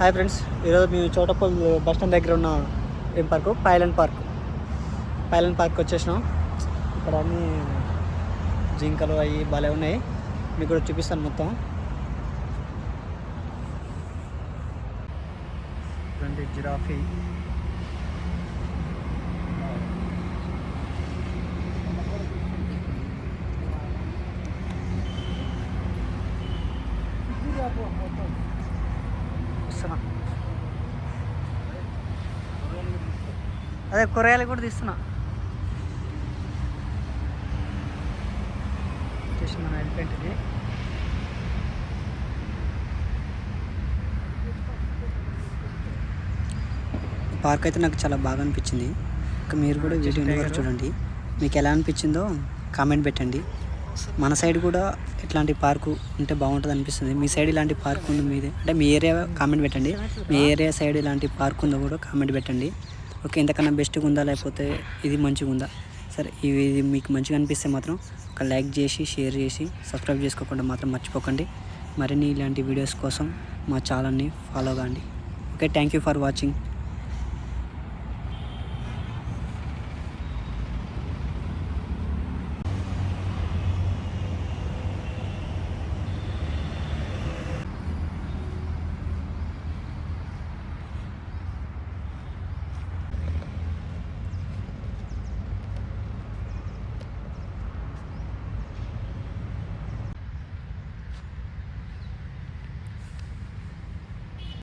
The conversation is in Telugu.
హాయ్ ఫ్రెండ్స్ ఈరోజు మేము చోటపల్ బస్ స్టాండ్ దగ్గర ఉన్న ఏం park? Pylon park. Pylon park వచ్చేసినాం. ఇక్కడ అన్ని జింకలు అవి భలే ఉన్నాయి. మీకు కూడా చూపిస్తాను మొత్తం. చూడండి జిరాఫీ. వస్తున్నా అదే కూరగాయలు కూడా తీస్తున్నా. వచ్చేసి మన ఎలిఫెంట్ ఇది పార్క్ అయితే నాకు చాలా బాగా అనిపించింది. ఇంకా మీరు కూడా వీడియో వరకు చూడండి. మీకు ఎలా అనిపించిందో కామెంట్ పెట్టండి. మన సైడ్ కూడా ఇట్లాంటి పార్కు ఉంటే బాగుంటుంది అనిపిస్తుంది. మీ సైడ్ ఇలాంటి పార్క్ ఉంది మీదే? అంటే మీ ఏరియా కామెంట్ పెట్టండి. మీ ఏరియా సైడ్ ఇలాంటి పార్క్ ఉందో కూడా కామెంట్ పెట్టండి. ఓకే ఇంతకన్నా బెస్ట్గా ఉందా లేకపోతే ఇది మంచిగా ఉందా? సరే ఇవి ఇది మీకు మంచిగా అనిపిస్తే మాత్రం ఒక లైక్ చేసి షేర్ చేసి సబ్స్క్రైబ్ చేసుకోకుండా మాత్రం మర్చిపోకండి. మరిన్ని ఇలాంటి వీడియోస్ కోసం మా ఛానల్ని ఫాలో కాండి. Okay thank you for watching